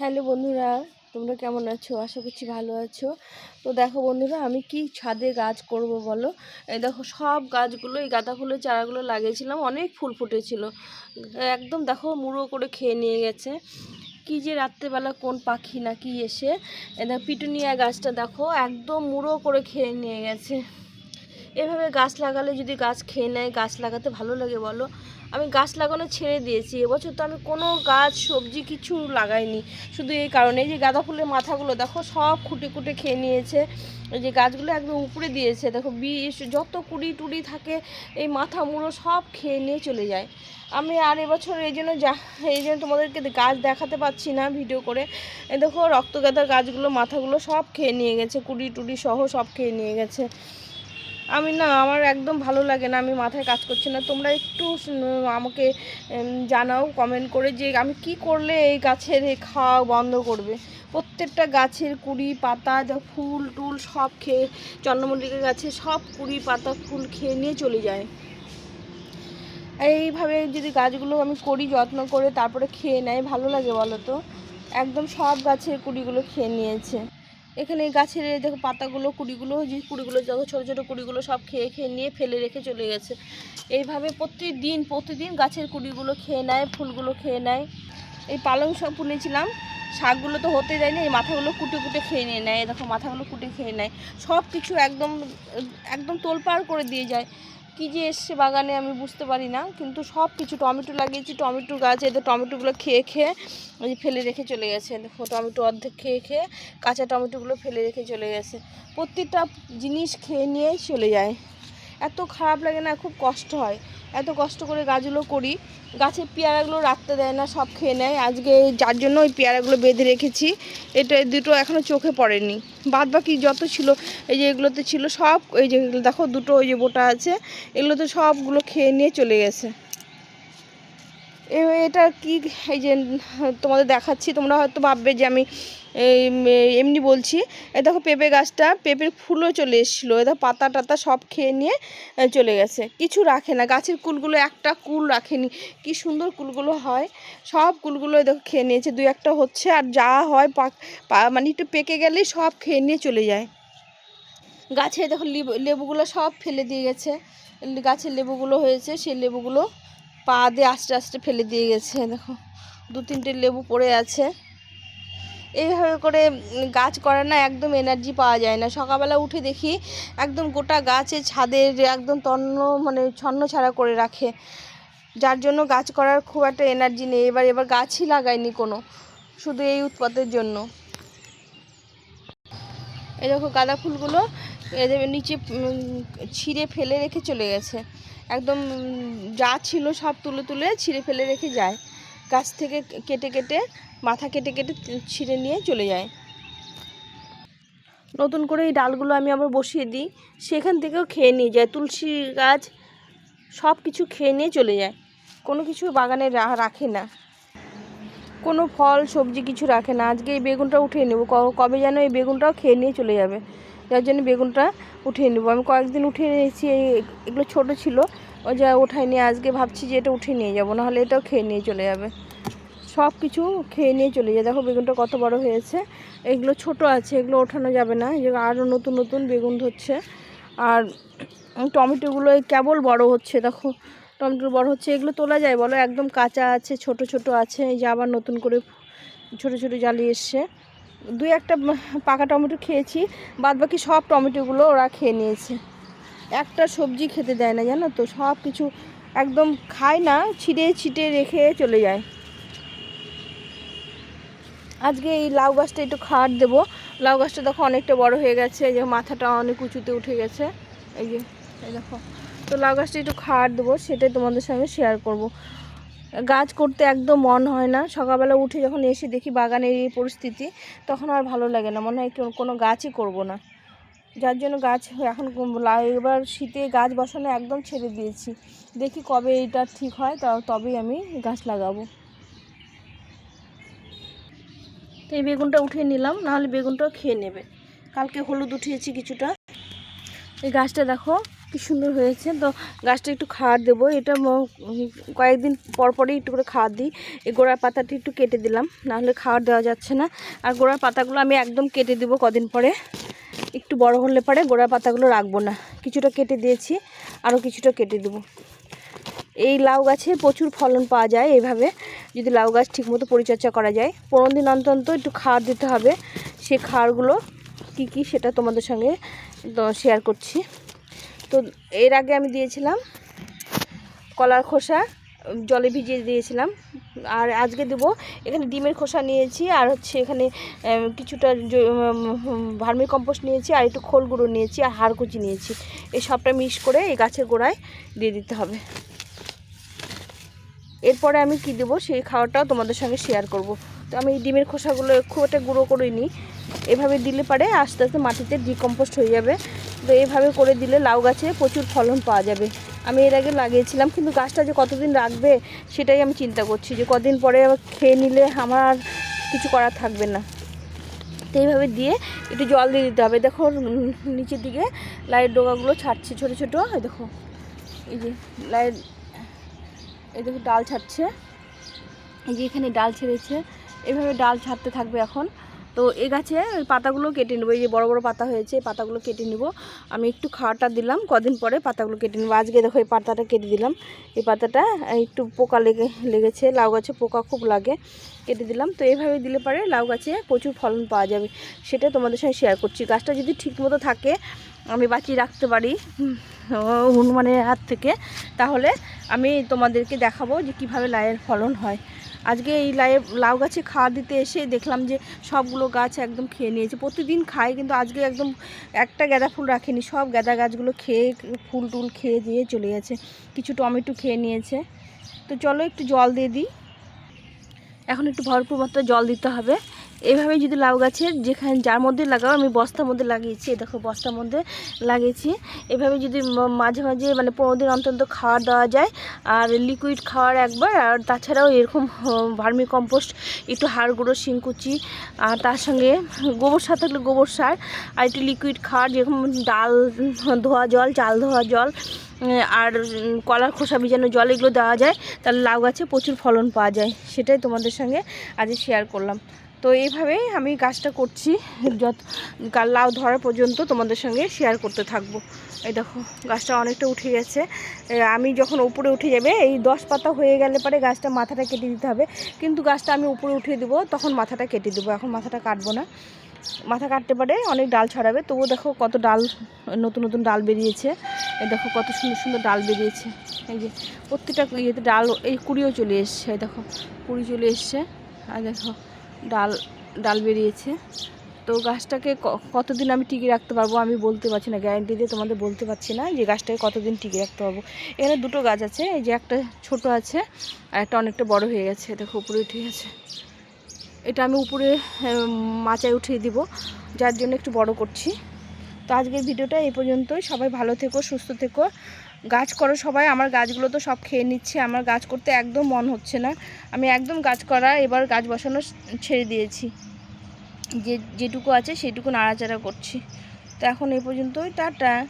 Hello বন্ধুরা, তোমরা কেমন আছো? আশা করছি ভালো আছো। তো দেখো বন্ধুরা, আমি কি ছাদে গাছ করব বলো? এই দেখো, সব গাছগুলো, এই গাঁদা ফুলের চারাগুলো লাগিয়েছিলাম, অনেক ফুল ফুটেছিল। একদম দেখো, মুড়ো করে খেয়ে নিয়ে গেছে। কি যে রাত্রেবেলা কোন পাখি না কি এসে এদের পিটুনিয়া গাছটা দেখো, একদম মুড়ো করে খেয়ে নিয়ে গেছে। এভাবে গাছ লাগালে যদি গাছ খেয়ে নেয়, গাছ লাগাতে ভালো লাগে বলো। আমি গাছ লাগানো ছেড়ে দিয়েছি। এবছর তো আমি কোনো গাছ, সবজি কিছু লাগাইনি। শুধু এই কারণে এই যে গাঁদা ফুলের মাথাগুলো, দেখো সব খুঁটে খুঁটে খেয়ে নিয়েছে। এই যে গাছগুলো একদম উপরে দিয়েছে, দেখো বিষ, যত কুড়ি টুড়ি থাকে, এই মাথা মুড়ো সব খেয়ে নিয়ে চলে যায়। আমি আর এবছর এই জন্য যা, এই জন্য তোমাদেরকে গাছ দেখাতে পাচ্ছি না ভিডিও করে। দেখো রক্তগাঁদার গাছগুলো, মাথাগুলো সব খেয়ে নিয়ে গেছে, কুড়ি টুড়ি সহ সব খেয়ে নিয়ে গেছে। আমি না, আমার একদম ভালো লাগে না, আমি মাথায় কাজ করছি না। তোমরা একটু আমাকে জানাও কমেন্ট করে যে আমি কি করলে এই গাছের খাওয়া বন্ধ করবে। প্রত্যেকটা গাছের কুড়ি পাতা, যা ফুল টুল সব খেয়ে, চন্দ্রমল্লিকা গাছে সব কুড়ি পাতা ফুল খেয়ে নিয়ে চলে যায়। এইভাবে যদি গাছগুলো আমি করি, যত্ন করে তারপরে খেয়ে নেয়, ভালো লাগে বলো তো? একদম সব গাছের কুড়িগুলো খেয়ে নিয়েছে। এখানে এই গাছের দেখো পাতাগুলো, কুড়িগুলো যে কুড়িগুলো, দেখো ছোটো ছোটো কুড়িগুলো সব খেয়ে খেয়ে নিয়ে ফেলে রেখে চলে গেছে। এইভাবে প্রতিদিন প্রতিদিন গাছের কুড়িগুলো খেয়ে নেয়, ফুলগুলো খেয়ে নেয়। এই পালং শাক তুলেছিলাম শাকগুলো তো হতে দেয়নি, এই মাথাগুলো কুটে কুটে খেয়ে নিয়ে নেয় দেখো মাথাগুলো কুটে খেয়ে নেয়। সব কিছু একদম একদম তোলপাড় করে দিয়ে যায়। কী যে এসছে বাগানে আমি বুঝতে পারি না, কিন্তু সব কিছু টমেটো লাগিয়েছি, টমেটো গাছ এদের টমেটোগুলো খেয়ে খেয়ে ওই ফেলে রেখে চলে গেছে, দেখো টমেটো অর্ধেক খেয়ে খেয়ে কাঁচা টমেটোগুলো ফেলে রেখে চলে গেছে। প্রত্যেকটা জিনিস খেয়ে নিয়েই চলে যায়। এত খারাপ লাগে না, খুব কষ্ট হয়। এত কষ্ট করে গাছগুলো করি। গাছের পেয়ারাগুলো রাখতে দেয় না, সব খেয়ে নেয়। আজকে যার জন্য ওই পেয়ারাগুলো বেঁধে রেখেছি। এটা দুটো এখনও চোখে পড়েনি। বাদ বাকি যত ছিল, এই যে এগুলোতে ছিল সব, এই যে দেখো দুটো ওই যে বোটা আছে, এগুলোতে সবগুলো খেয়ে নিয়ে চলে গেছে। এটা কি, এই যে, তোমাদের দেখাচ্ছি, তোমরা হয়তো ভাববে যে আমি এমনি বলছি। এ, দেখো পেঁপে গাছটা, পেঁপের ফুলও চলে এসেছিল। এই দেখো পাতা টাতা সব খেয়ে নিয়ে চলে গেছে। কিছু রাখে না। গাছের কুলগুলো, একটা কুল রাখেনি। কি সুন্দর কুলগুলো হয়। সব কুলগুলো দেখো খেয়ে নিয়েছে। দুই একটা হচ্ছে, আর যা হয় পাক মানে একটু পেকে গেলেই সব খেয়ে নিয়ে চলে যায়। গাছে দেখো লেবু- লেবুগুলো সব ফেলে দিয়ে গেছে। গাছের লেবুগুলো হয়েছে, সেই লেবুগুলো পা দিয়ে আস্তে আস্তে ফেলে দিয়ে গেছে, দেখো। দু তিনটে লেবু পড়ে আছে। এইভাবে করে গাছ করে না, একদম এনার্জি পাওয়া যায় না। সকালবেলা উঠে দেখি একদম গোটা গাছে ছাদের একদম তন্ন মানে ছন্ন ছাড়া করে রাখে। যার জন্য গাছ করার খুব একটা এনার্জি নেই। এবার এবার গাছই লাগায়নি কোনো, শুধু এই উৎপাতের জন্য। এই দেখো গাঁদা ফুলগুলো, এদের নিচে ছিঁড়ে ফেলে রেখে চলে গেছে। একদম যা ছিল সব তুলে তুলে ছিঁড়ে ফেলে রেখে যায়। গাছ থেকে কেটে কেটে, মাথা কেটে কেটে ছিঁড়ে নিয়ে চলে যায়। নতুন করে এই ডালগুলো আমি আবার বসিয়ে দিই। সেখান থেকেও খেয়ে নিয়ে যায়। তুলসী গাছ সব কিছু খেয়ে নিয়ে চলে যায়। কোনো কিছু বাগানে রাখে না। কোনো ফল, সবজি কিছু রাখে না। আজকে এই বেগুনটা উঠিয়ে নেব। কবে যেন এই বেগুনটাও খেয়ে নিয়ে চলে যাবে। যার জন্য বেগুনটা উঠিয়ে নেব। আমি কয়েকদিন উঠিয়ে নিয়েছি, এই- এগুলো ছোট ছিল। ওই যা ওঠাই নিয়ে আজকে ভাবছি যে এটা উঠিয়ে নিয়ে যাব, নাহলে এটাও খেয়ে নিয়ে চলে যাবে। সব কিছু খেয়ে নিয়ে চলে যায়। দেখো বেগুনটা কত বড় হয়েছে। এগুলো ছোট আছে, এগুলো ওঠানো যাবে না। যে আরও নতুন নতুন বেগুন ধরছে। আর টমেটোগুলো কেবল বড় হচ্ছে, দেখো। টমেটো বড় হচ্ছে। এগুলো তোলা যায়, বলো? একদম কাঁচা আছে, ছোট ছোট আছে। এই যে আবার নতুন করে ছোট ছোট জালি এসছে। দুই একটা পাকা টমেটো খেয়েছি বাদ বাকি সব টমেটোগুলো ওরা খেয়ে নিয়েছে। একটা সবজি খেতে দেয় না, জানো তো? সব কিছু একদম খায় না ছিঁড়ে ছিটে রেখে চলে যায়। আজকে এই লাউ গাছটা একটু খাট দেবো। লাউ গাছটা দেখো অনেকটা বড় হয়ে গেছে যে মাথাটা অনেক উঁচুতে উঠে গেছে। এই যে, এই দেখো। তো লাউ গাছটা একটু খাট দেবো, সেটাই তোমাদের সঙ্গে শেয়ার করব। গাছ করতে একদম মন হয় না। সকালবেলা উঠে যখন এসে দেখি বাগানের এই পরিস্থিতি, তখন আর ভালো লাগে না। মনে হয় কোনো গাছই করব না। যার জন্য গাছ এখন এবার শীতে গাছ বসানো একদম ছেড়ে দিয়েছি। দেখি কবে এটা ঠিক হয় তবেই আমি গাছ লাগাবো। তো এই বেগুনটা উঠিয়ে নিলাম, নাহলে বেগুনটাও খেয়ে নেবে। কালকে হলুদ উঠিয়েছি কিছুটা। এই গাছটা দেখো কি সুন্দর হয়েছে। তো গাছটা একটু খাওয়ার দেবো। এটা কয়েকদিন পর পরই একটু করে খাওয়ার দিই। এই গোড়ার পাতাটি একটু কেটে দিলাম, নাহলে খাওয়ার দেওয়া যাচ্ছে না। আর গোড়ার পাতাগুলো আমি একদম কেটে দেবো কদিন পরে। একটু বড় হলে পরে গোড়ার পাতাগুলো রাখব না। কিছুটা কেটে দিয়েছি আরও কিছুটা কেটে দেবো। এই লাউ গাছে প্রচুর ফলন পাওয়া যায় এইভাবে যদি লাউ গাছ ঠিকমতো পরিচর্যা করা যায়। পনেরো দিন অন্তর অন্তর একটু খাওয়ার দিতে হবে। সেই খাওয়ারগুলো কী কী সেটা তোমাদের সঙ্গে শেয়ার করছি। তো এর আগে আমি দিয়েছিলাম কলার খোসা, জলে ভিজিয়ে দিয়েছিলাম। আর আজকে দেবো, এখানে ডিমের খোসা নিয়েছি, আর হচ্ছে এখানে কিছুটা ভার্মি কম্পোস্ট নিয়েছি, আর একটু খোল গুঁড়ো নিয়েছি, আর হাড়কুচি নিয়েছি। এই সবটা মিক্স করে এই গাছের গোড়ায় দিয়ে দিতে হবে। এরপরে আমি কি দেবো, সেই খাওয়াটাও তোমাদের সঙ্গে শেয়ার করব। তো আমি এই ডিমের খোসাগুলো খুব একটা গুঁড়ো করে নিই এভাবে দিলে পারে আস্তে আস্তে মাটিতে ডিকম্পোস্ট হয়ে যাবে। তো এইভাবে করে দিলে লাউ গাছে প্রচুর ফলন পাওয়া যাবে। আমি এর আগে লাগিয়েছিলাম, কিন্তু গাছটা যে কতদিন রাখবে সেটাই আমি চিন্তা করছি যে কদিন পরে খেয়ে নিলে আমার কিছু করার থাকবে না। তো এইভাবে দিয়ে একটু জল দিয়ে দিতে হবে। দেখো নিচের দিকে লাইয়ের ডোকাগুলো ছাড়ছে ছোটো ছোটো। দেখো, এই যে লাইট এই দেখো ডাল ছাড়ছে। এই যে এখানে ডাল ছেড়েছে। এভাবে ডাল ছাড়তে থাকবে এখন। তো এই গাছে পাতাগুলো কেটে নেব। এই যে বড় বড় পাতা হয়েছে পাতাগুলো কেটে নেব। আমি একটু খাওয়াটা দিলাম, কদিন পরে পাতাগুলো কেটে নেব। আজকে দেখো এই পাতাটা কেটে দিলাম। এই পাতাটা একটু পোকা লেগে, লেগেছে। লাউ গাছে পোকা খুব লাগে, কেটে দিলাম। তো এইভাবে দিলে পারে লাউ গাছে প্রচুর ফলন পাওয়া যাবে। সেটা তোমাদের সঙ্গে শেয়ার করছি। গাছটা যদি ঠিকমতো থাকে, আমি বাঁচিয়ে রাখতে পারি হনুমানের হাত থেকে, তাহলে আমি তোমাদেরকে দেখাবো যে কীভাবে লাউয়ের ফলন হয়। আজকে এই লাইভ লাউ গাছে খাওয়া দিতে এসে দেখলাম যে সবগুলো গাছ একদম খেয়ে নিয়েছে। প্রতিদিন খায় কিন্তু আজকে একদম একটা গাঁদা ফুল রাখেনি, সব গাঁদা গাছগুলো খেয়ে ফুল টুল খেয়ে দিয়ে চলে গেছে। কিছু টমেটো খেয়ে নিয়েছে। তো চলো একটু জল দিয়ে দিই। এখন একটু ভরপুর মাত্রা জল দিতে হবে। এইভাবে যদি লাউ গাছের যেখানে যার মধ্যে লাগাও, আমি বস্তার মধ্যে লাগিয়েছি। দেখো, বস্তার মধ্যে লাগিয়েছি। এভাবে যদি মাঝে মাঝে মানে পনেরো দিন অন্তত খাওয়ার দেওয়া যায়, আর লিকুইড খাওয়ার একবার, আর তাছাড়াও এরকম ভার্মি কম্পোস্ট একটু হাড় গুঁড়ো, শিংকুচি, আর তার সঙ্গে গোবর সার থাকলে গোবর সার, আর একটু লিকুইড খাওয়ার, যেরকম ডাল, ধোয়া জল, চাল ধোয়া জল আর কলার খোসা ভিজানো জল এগুলো দেওয়া যায়, তাহলে লাউ গাছে প্রচুর ফলন পাওয়া যায়। সেটাই তোমাদের সঙ্গে আজ শেয়ার করলাম। তো এইভাবেই আমি কাজটা করছি। যত লাউ ধরা পর্যন্ত তোমাদের সঙ্গে শেয়ার করতে থাকব। এই দেখো, গাছটা অনেকটা উঠে গেছে। আমি যখন উপরে উঠে যাবে, এই দশ পাতা হয়ে গেলে পরে গাছটা মাথাটা কেটে দিতে হবে। কিন্তু গাছটা আমি উপরে উঠিয়ে দেবো, তখন মাথাটা কেটে দেবো। এখন মাথাটা কাটবো না। মাথা কাটতে পারে, অনেক ডাল ছড়াবে। তবুও দেখো কত ডাল, নতুন নতুন ডাল বেরিয়েছে। এই দেখো কত সুন্দর সুন্দর ডাল বেরিয়েছে। এই যে প্রত্যেকটা ইয়েতে ডাল, এই কুড়িও চলে এসছে দেখো। কুড়ি চলে এসছে। আর দেখো ডাল ডাল বেরিয়েছে। তো গাছটাকে কতদিন আমি টিকিয়ে রাখতে পারব আমি বলতে পারছি না গ্যারান্টি দিয়ে তোমাদের বলতে পারছি না যে গাছটাকে কতদিন টিকিয়ে রাখতে পারব। এখানে দুটো গাছ আছে, এই যে একটা ছোট আছে আর একটা অনেকটা বড় হয়ে গেছে, দেখো উপরে উঠে গেছে। এটা আমি উপরে মাচায় উঠিয়ে দিব, যার জন্য একটু বড় করছি। তো আজকের ভিডিওটা এই পর্যন্তই, সবাই ভালো থেকো, সুস্থ থেকো। গাছ করো সবাই, আমার গাছগুলো তো সব খেয়ে নিচ্ছে, আমার গাছ করতে একদম মন হচ্ছে না। আমি একদম গাছ করা, এবার গাছ বসানো ছেড়ে দিয়েছি। যে, যেটুকু আছে সেটুকু নাড়াচাড়া করছি। তো এখন এই পর্যন্তই, টাটা।